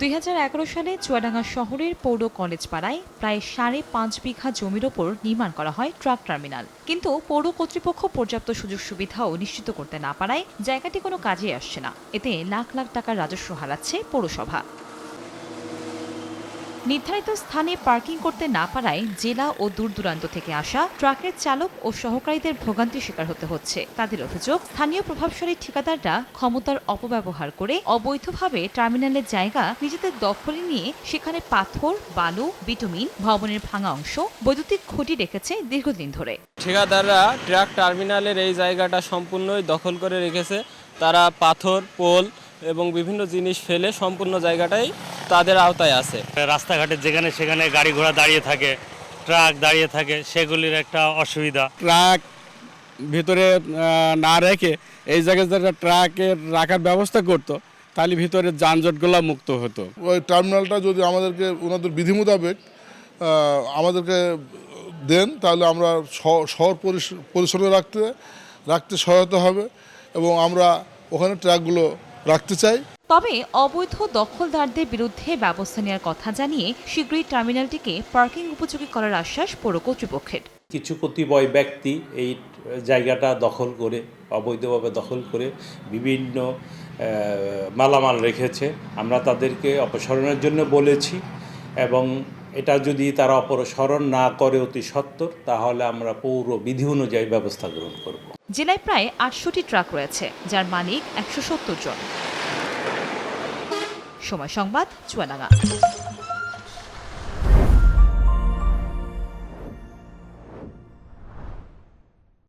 দুই হাজার এগারো সালে চুয়াডাঙ্গা শহরের পৌর কলেজ পাড়ায় প্রায় সাড়ে পাঁচ বিঘা জমির ওপর নির্মাণ করা হয় ট্রাক টার্মিনাল। কিন্তু পৌর কর্তৃপক্ষ পর্যাপ্ত সুযোগ সুবিধাও নিশ্চিত করতে না পারায় জায়গাটি কোনো কাজে আসছে না। এতে লাখ লাখ টাকার রাজস্ব হারাচ্ছে পৌরসভা। নির্ধারিত স্থানে পার্কিং করতে না পারায় জেলা ও দূর দূরান্ত থেকে আসা ট্রাকের চালক ও সহকারীদের ভোগান্তির শিকার হতে হচ্ছে। তাদের অভিযোগ, স্থানীয় প্রভাবশালী ঠিকাদাররা ক্ষমতার অপব্যবহার করে অবৈধভাবে টার্মিনালের জায়গা নিজেদের দখলে নিয়ে সেখানে পাথর, বালু, বিটুমিন, ভবনের ভাঙা অংশ, বৈদ্যুতিক খুঁটি রেখেছে দীর্ঘদিন ধরে। ঠিকাদাররা ট্রাক টার্মিনালের এই জায়গাটা সম্পূর্ণই দখল করে রেখেছে। তারা পাথর, পোল এবং বিভিন্ন জিনিস ফেলে সম্পূর্ণ জায়গাটাই তাদের আওতায় আছে। রাস্তাঘাটে যেখানে সেখানে গাড়ি ঘোড়া দাঁড়িয়ে থাকে ট্রাক দাঁড়িয়ে থাকে সেগুলির একটা অসুবিধা। ট্রাক ভিতরে না রেখে এই জায়গায় যারা ট্রাকের রাখার ব্যবস্থা করতো তাহলে ভিতরে যানজটগুলো মুক্ত হতো। ওই টার্মিনালটা যদি আমাদেরকে ওনাদের বিধি মোতাবেক আমাদেরকে দেন তাহলে আমরা শহর পরিচ্ছন্ন রাখতে রাখতে সহায়তা হবে এবং আমরা ওখানে ট্রাকগুলো রাখতে চাই। তবে অবৈধ দখলদারদের বিরুদ্ধে ব্যবস্থা নেওয়ার কথা জানিয়ে শীঘ্রই টার্মিনালটিকে পার্কিং উপযোগী করার আশ্বাস পৌর কর্তৃপক্ষের কিছু কতিপয় ব্যক্তি এই জায়গাটা দখল করে অবৈধভাবে দখল করে বিভিন্ন মালামাল রেখেছে। আমরা তাদেরকে অপসারণের জন্য বলেছি এবং এটা যদি তারা অপসারণ না করে অতি সত্তর, তাহলে আমরা পৌর বিধি অনুযায়ী ব্যবস্থা গ্রহণ করব। জেলায় প্রায় আটশোটি ট্রাক রয়েছে, যার মালিক একশো সত্তর জন। সময় সংবাদ, চুয়াডাঙ্গা।